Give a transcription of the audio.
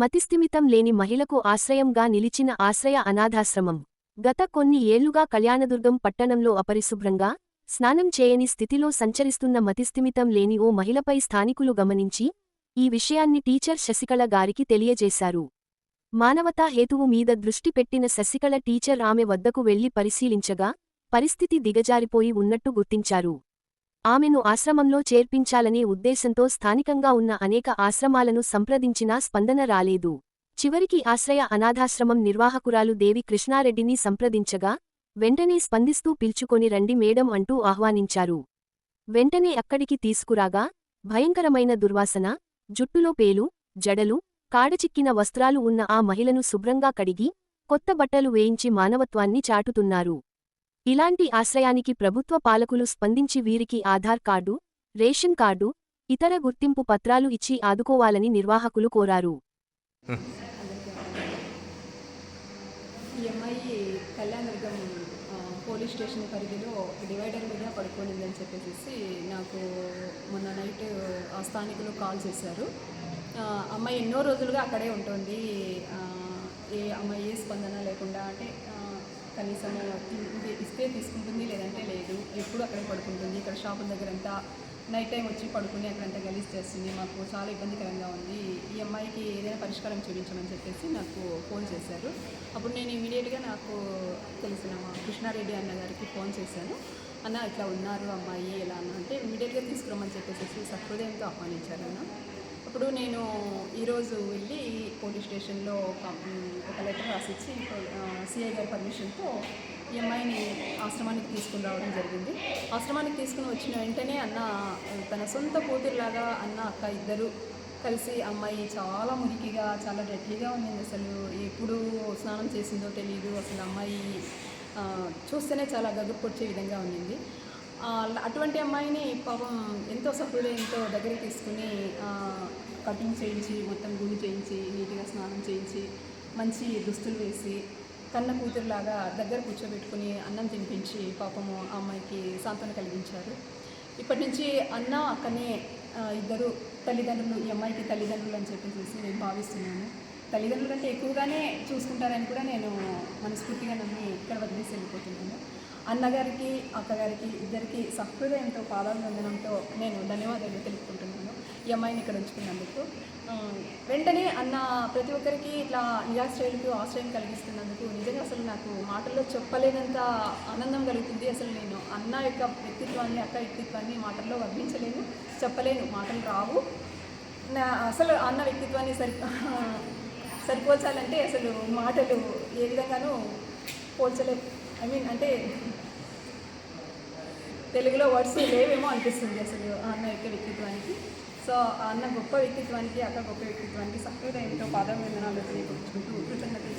మతిస్థిమితం లేని మహిళకు ఆశ్రయంగా నిలిచిన ఆశ్రయ అనాథాశ్రమం. గత కొన్ని ఏళ్ళుగా కళ్యాణదుర్గం పట్టణంలో అపరిశుభ్రంగా స్నానం చేయని స్థితిలో సంచరిస్తున్న మతిస్థిమితం లేని ఓ మహిళపై స్థానికులు గమనించి ఈ విషయాన్ని టీచర్ శశికళ గారికి తెలియజేశారు. మానవతా హేతువు మీద దృష్టి పెట్టిన శశికళ టీచర్ ఆమె వద్దకు వెళ్ళి పరిశీలించగా పరిస్థితి దిగజారిపోయి ఉన్నట్టు గుర్తించారు. ఆమెను ఆశ్రమంలో చేర్పించాలనే ఉద్దేశంతో స్థానికంగా ఉన్న అనేక ఆశ్రమాలను సంప్రదించినా స్పందన రాలేదు. చివరికి ఆశ్రయ అనాథాశ్రమం నిర్వాహకురాలు దేవి కృష్ణారెడ్డిని సంప్రదించగా వెంటనే స్పందిస్తూ పిల్చుకొని రండి మేడం అంటూ ఆహ్వానించారు. వెంటనే అక్కడికి తీసుకురాగా భయంకరమైన దుర్వాసన జుట్టులో పేలు జడలు కాడచిక్కిన వస్త్రాలు ఉన్న ఆ మహిళను శుభ్రంగా కడిగి కొత్త బట్టలు వేయించి మానవత్వాన్ని చాటుతున్నారు. ఇలాంటి ఆశ్రయానికి ప్రభుత్వ పాలకులు స్పందించి వీరికి ఆధార్ కార్డు రేషన్ కార్డు ఇతర గుర్తింపు పత్రాలు ఇచ్చి ఆదుకోవాలని నిర్వాహకులు కోరారు. ఈ అమ్మాయి కళ్యాణదుర్గం పోలీస్ స్టేషన్ పరిధిలో డివైడర్ మీద పడుకోనిందని చెప్పేసి నాకు మొన్న నైట్ ఆ స్థానికులు కాల్ చేశారు. అమ్మాయి ఎన్నో రోజులుగా అక్కడే ఉంటుంది. ఏ అమ్మాయి ఏ స్పందన లేకుండా అంటే కనీసం ఇస్తే తీసుకుంటుంది లేదంటే లేదు. ఎప్పుడు అక్కడ పడుకుంటుంది. ఇక్కడ షాపుల దగ్గర అంతా నైట్ టైం వచ్చి పడుకుని అక్కడంతా గలీజ్ చేస్తుంది. మాకు చాలా ఇబ్బందికరంగా ఉంది. ఈ అమ్మాయికి ఏదైనా పరిష్కారం చూపించమని చెప్పేసి నాకు ఫోన్ చేశారు. అప్పుడు నేను ఇమీడియట్గా నాకు తెలిసిన మా కృష్ణారెడ్డి అన్న గారికి ఫోన్ చేశాను. అన్న ఇట్లా ఉన్నారు అమ్మాయి ఎలా? అన్న అంటే ఇమీడియట్గా తీసుకురమ్మని చెప్పేసి సహృదయంతో ఆహ్వానించారు అన్న. ఇప్పుడు నేను ఈరోజు వెళ్ళి పోలీస్ స్టేషన్లో ఒక లెటర్ రాసిచ్చి సిఐ గారి పర్మిషన్తో ఈ అమ్మాయిని ఆశ్రమానికి తీసుకుని రావడం జరిగింది. ఆశ్రమానికి తీసుకుని వచ్చిన వెంటనే అన్న తన సొంత కూతురులాగా అన్న అక్క ఇద్దరు కలిసి అమ్మాయి చాలా మురికిగా చాలా డెడ్లీగా ఉండింది అసలు. ఎప్పుడు స్నానం చేసిందో తెలియదు అసలు అమ్మాయి చూస్తేనే చాలా గగుర్పొచ్చే విధంగా ఉండింది. అటువంటి అమ్మాయిని పాపం ఎంతో సహృదయంతో దగ్గరికి తీసుకుని కటింగ్ చేయించి మొత్తం గుండు చేయించి నీట్గా స్నానం చేయించి మంచి దుస్తులు వేసి కన్న కూతురులాగా దగ్గర కూర్చోబెట్టుకుని అన్నం తినిపించి పాపము ఆ అమ్మాయికి సాంత్వన కలిగించారు. ఇప్పటి నుంచి అన్న అక్కనే ఇద్దరు తల్లిదండ్రులు ఈ అమ్మాయికి తల్లిదండ్రులు అని చెప్పేసి నేను భావిస్తున్నాను. తల్లిదండ్రులు అంటే ఎక్కువగానే చూసుకుంటారని కూడా నేను మనస్ఫూర్తిగా నమ్మి ఇక్కడ వదిలేసి వెళ్ళిపోతున్నాను. అన్నగారికి అక్కగారికి ఇద్దరికి సహృదయంతో పాదాభివందనంతో నేను ధన్యవాదాలు తెలుపుకుంటున్నాను. ఈ అమ్మాయిని ఇక్కడ ఉంచుకున్నందుకు. వెంటనే అన్న ప్రతి ఒక్కరికి ఇట్లా నిరాశ్రయులకు ఆశ్రయం కలిగిస్తున్నందుకు నిజంగా అసలు నాకు మాటల్లో చెప్పలేనంత ఆనందం కలుగుతుంది. అసలు నేను అన్న యొక్క వ్యక్తిత్వాన్ని అక్క వ్యక్తిత్వాన్ని మాటల్లో వర్ణించలేను చెప్పలేను మాటలు రావు. నా అసలు అన్న వ్యక్తిత్వాన్ని సరి సరిపోల్చాలంటే అసలు మాటలు ఏ విధంగానూ పోల్చలే. ఐ మీన్ అంటే తెలుగులో వర్డ్స్ లేవేమో అనిపిస్తుంది అసలు అన్న యొక్క వ్యక్తిత్వానికి. సో అన్న గొప్ప వ్యక్తిత్వానికి అక్క గొప్ప వ్యక్తిత్వానికి సహృదయంతో పాదవందనాలు తెలియపరుచుకుంటూ కృతజ్ఞతలు